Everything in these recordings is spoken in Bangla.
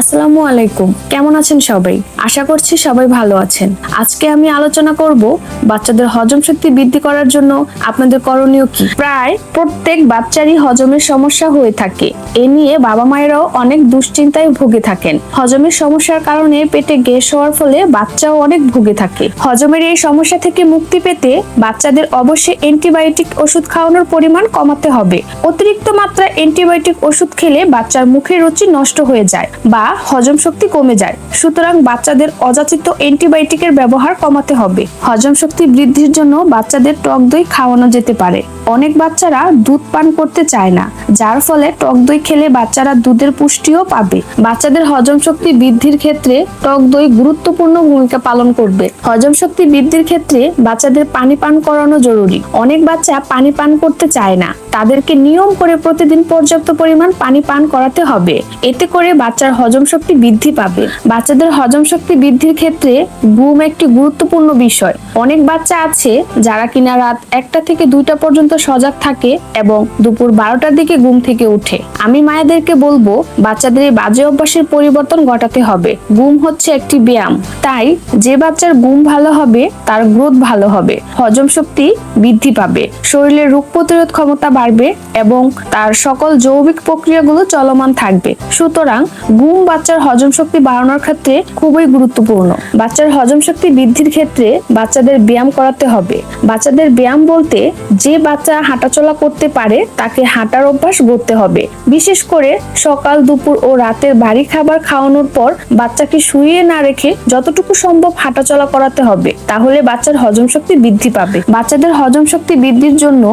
আসসালামু আলাইকুম। কেমন আছেন সবাই? আশা করছি সবাই ভালো আছেন। আজকে আমি আলোচনা করব বাচ্চাদের হজম শক্তি বৃদ্ধি করার জন্য আপনাদের করণীয় কি? প্রায় প্রত্যেক বাচ্চারই হজমের সমস্যা হয়ে থাকে। এ নিয়ে বাবা মায়েরাও অনেক দুশ্চিন্তায় ভুগে থাকেন। হজমের সমস্যার কারণে পেটে গ্যাস হওয়ার ফলে বাচ্চাও অনেক ভুগে থাকে। হজমের এই সমস্যা থেকে মুক্তি পেতে বাচ্চাদের অবশ্যই অ্যান্টিবায়োটিক ওষুধ খাওয়ানোর পরিমাণ কমাতে হবে। অতিরিক্ত মাত্রা অ্যান্টিবায়োটিক ওষুধ খেলে বাচ্চার মুখের রুচি নষ্ট হয়ে যায় বা হজম শক্তি কমে যায়। সুতরাং বাচ্চাদের অযাচিত অ্যান্টিবায়োটিকের ব্যবহার কমাতে হবে। হজম শক্তি বৃদ্ধির জন্য বাচ্চাদের টক দই খাওয়ানো যেতে পারে। অনেক বাচ্চারা দুধ পান করতে চায় না, যার ফলে টক দই খেলে বাচ্চারা দুধের পুষ্টিও পাবে। বাচ্চাদের হজম শক্তি বৃদ্ধির ক্ষেত্রে টক দই গুরুত্বপূর্ণ ভূমিকা পালন করবে। হজম শক্তি বৃদ্ধির ক্ষেত্রে বাচ্চাদের পানি পান করানো জরুরি। অনেক বাচ্চা পানি পান করতে চায় না, তাদেরকে নিয়ম করে প্রতিদিন পর্যাপ্ত পরিমাণ পানি পান করাতে হবে। এতে করে বাচ্চার হজম শক্তি বৃদ্ধি পাবে। বাচ্চাদের হজম শক্তি বৃদ্ধির ক্ষেত্রে ঘুম একটি গুরুত্বপূর্ণ বিষয়। অনেক বাচ্চা আছে যারা কিনা রাত একটা থেকে দুইটা পর্যন্ত সজাগ থাকে এবং দুপুর বারোটার দিকে ঘুম থেকে উঠে। আমি মায়েদেরকে বলব, বাচ্চাদের এই বাজে অভ্যাসের পরিবর্তন ঘটাতে হবে। ঘুম হচ্ছে একটি ব্যায়াম। তাই যে বাচ্চার ঘুম ভালো হবে, তার গ্রোথ ভালো হবে। হজম শক্তি বৃদ্ধি পাবে। শরীরের রোগ প্রতিরোধ ক্ষমতা বাড়বে এবং তার সকল জৈবিক প্রক্রিয়াগুলো চলমান থাকবে। সুতরাং ঘুম বাচ্চার হজম শক্তি বাড়ানোর ক্ষেত্রে খুবই গুরুত্বপূর্ণ। বাচ্চার হজম শক্তি বৃদ্ধির ক্ষেত্রে বাচ্চাদের ব্যায়াম করাতে হবে। বাচ্চাদের ব্যায়াম বলতে যে বাচ্চা হাঁটাচলা করতে পারে, তাকে হাঁটার অভ্যাস গড়তে হবে। বিশেষ করে সকাল, দুপুর ও রাতের বাড়ি খাবার খাওয়ানোর পর বাচ্চাকে শুইয়ে না রেখে যতটুকু সম্ভব হাঁটাচলা করাতে হবে, তাহলে বাচ্চার হজম শক্তি বৃদ্ধি পাবে। বাচ্চাদের হজম শক্তি বৃদ্ধির জন্য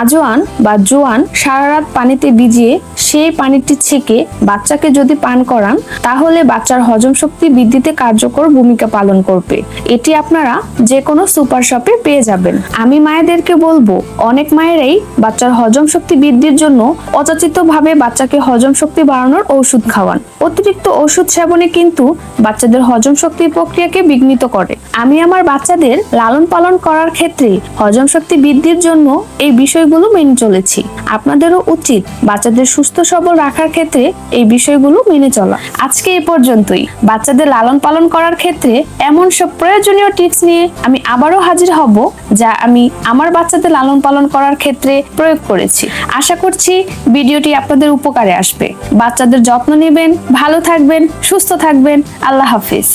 আজোয়ান বা জোয়ান সারা রাত পানিতে ভিজিয়ে সেই পানিটি ছেঁকে বাচ্চাকে যদি পান করান, তাহলে বাচ্চার হজম শক্তি বৃদ্ধিতে কার্যকর ভূমিকা পালন করবে। এটি আপনারা যে কোনো সুপার শপে পেয়ে যাবেন। আমি মায়েদেরকে বলব, অনেক মায়েরাই বাচ্চার হজম শক্তি বৃদ্ধির জন্য অযাচিত ভাবে বাচ্চাকে হজম শক্তি বাড়ানোর ঔষধ খাওয়ান। অতিরিক্ত ওষুধ সেবনে কিন্তু বাচ্চাদের হজম শক্তির প্রক্রিয়াকে বিঘ্নিত করে। আমি আমার বাচ্চাদের লালন পালন করার ক্ষেত্রে হজম শক্তি বৃদ্ধির জন্য এই বিষয়গুলো মেনে চলেছি। আপনাদেরও উচিত বাচ্চাদের সুস্থ সবল রাখার ক্ষেত্রে এই বিষয়গুলো মেনে চলা। আজকে এই পর্যন্তই। বাচ্চাদের লালন পালন করার ক্ষেত্রে এমন সব প্রয়োজনীয় টিপস নিয়ে আমি আবারও হাজির হব যা আমি আমার বাচ্চাদের লালন পালন করার ক্ষেত্রে প্রয়োগ করেছি। আশা করছি ভিডিওটি আপনাদের উপকারে আসবে। বাচ্চাদের যত্ন নেবেন, ভালো থাকবেন, সুস্থ থাকবেন। আল্লাহ হাফিজ।